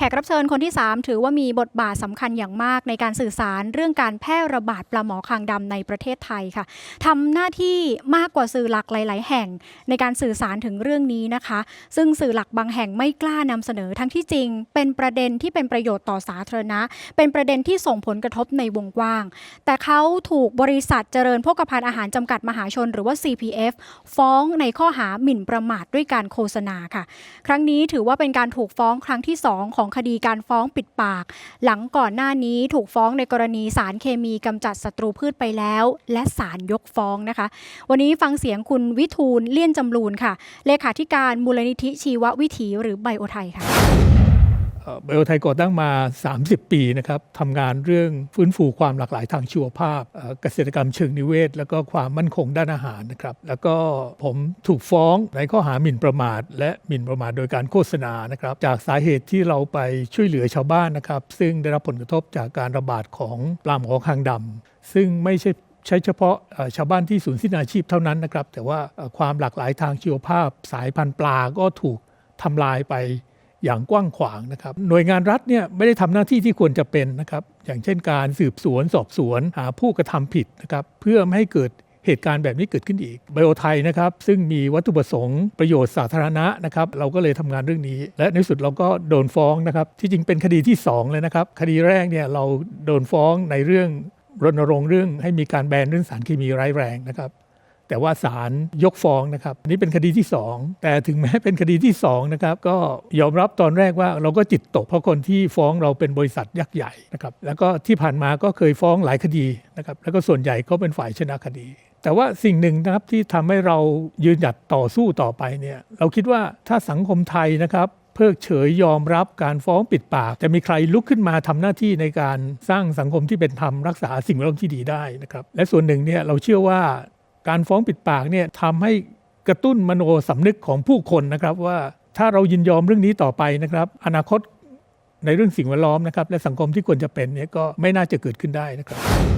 แขกรับเชิญคนที่ 3 ถือว่ามีบทบาทสำคัญอย่างมากในการสื่อสารเรื่องการแพร่ระบาดปลาหมอคางดำในประเทศไทยค่ะทำหน้าที่มากกว่าสื่อหลักหลาย ๆ แห่งในการสื่อสารถึงเรื่องนี้นะคะ ซึ่งสื่อหลักบางแห่งไม่กล้านำเสนอทั้งที่จริง เป็นประเด็นที่เป็นประโยชน์ต่อสาธารณะ เป็นประเด็นที่ส่งผลกระทบในวงกว้าง แต่เขาถูกบริษัทเจริญโภคภัณฑ์อาหารจำกัดมหาชน หรือว่า CPF ฟ้องในข้อหาหมิ่นประมาทด้วยการโฆษณาค่ะ ครั้งนี้ถือว่าเป็นการถูกฟ้องครั้งที่ 2 ของคดีการฟ้องปิดปาก หลังก่อนหน้านี้ถูกฟ้องในกรณีสารเคมีกำจัดศัตรูพืชไปแล้ว และสารยกฟ้องนะคะ วันนี้ฟังเสียงคุณวิทูลเลี่ยนจำรูนค่ะ เลขาธิการมูลนิธิชีววิถีหรือไบโอไทยค่ะ ไบโอไทยก่อตั้งมา 30 ปีนะครับทำงานเรื่องฟื้นฟูความหลากหลายทางชีวภาพ เกษตรกรรมเชิงนิเวศ แล้วก็ความมั่นคงด้านอาหารนะครับ แล้วก็ผมถูกฟ้องในข้อหาหมิ่นประมาท และหมิ่นประมาทโดยการโฆษณานะครับ จากสาเหตุที่เราไปช่วยเหลือชาวบ้านนะครับ ซึ่งได้รับผลกระทบจากการระบาดของปลาหมอคางดำซึ่งไม่ใช่ใช้เฉพาะชาวบ้านที่สูญสิ้นอาชีพเท่านั้นนะครับ แต่ว่าความหลากหลายทางชีวภาพ สายพันธุ์ปลาก็ถูกทำลายไป อย่างกว้างขวางนะครับ หน่วยงานรัฐเนี่ยไม่ได้ทำหน้าที่ที่ควรจะเป็นนะครับ อย่างเช่นการสืบสวนสอบสวนหาผู้กระทำผิดนะครับ เพื่อไม่ให้เกิดเหตุการณ์แบบนี้เกิดขึ้นอีกไบโอไทยนะครับ ซึ่งมีวัตถุประสงค์ประโยชน์สาธารณะนะครับ เราก็เลยทำงานเรื่องนี้ และในสุดเราก็โดนฟ้องนะครับ ที่จริงเป็นคดีที่สองเลยนะครับ คดีแรกเนี่ยเราโดนฟ้องในเรื่องรณรงค์เรื่องให้มีการแบนเรื่องสารเคมีร้ายแรงนะครับ แต่ว่าศาลยกฟ้องนะครับนี่เป็นคดีที่ 2 แต่ถึงแม้เป็นคดีที่2นะครับก็ยอมรับตอนแรกว่าเราก็จิตตก เพราะคนที่ฟ้องเราเป็นบริษัทยักษ์ใหญ่นะครับแล้วก็ที่ผ่านมาก็เคยฟ้องหลายคดีนะครับแล้วก็ส่วนใหญ่ก็เป็นฝ่ายชนะคดีแต่ว่าสิ่งหนึ่งนะครับที่ทำให้เรายืนหยัดต่อสู้ต่อไปเนี่ยเราคิดว่าถ้าสังคมไทยนะครับเพิกเฉยยอมรับการฟ้องปิดปาก จะมีใครลุกขึ้นมาทำหน้าที่ในการสร้างสังคมที่เป็นธรรมรักษาสิ่งแวดล้อมที่ดีได้นะครับและส่วนหนึ่งเนี่ยเราเชื่อว่า การฟ้องปิดปากเนี่ยทำให้กระตุ้นมโนสำนึกของผู้คนนะครับ ว่าถ้าเรายินยอมเรื่องนี้ต่อไปนะครับ อนาคตในเรื่องสิ่งแวดล้อมนะครับ และสังคมที่ควรจะเป็นเนี่ยก็ไม่น่าจะเกิดขึ้นได้นะครับ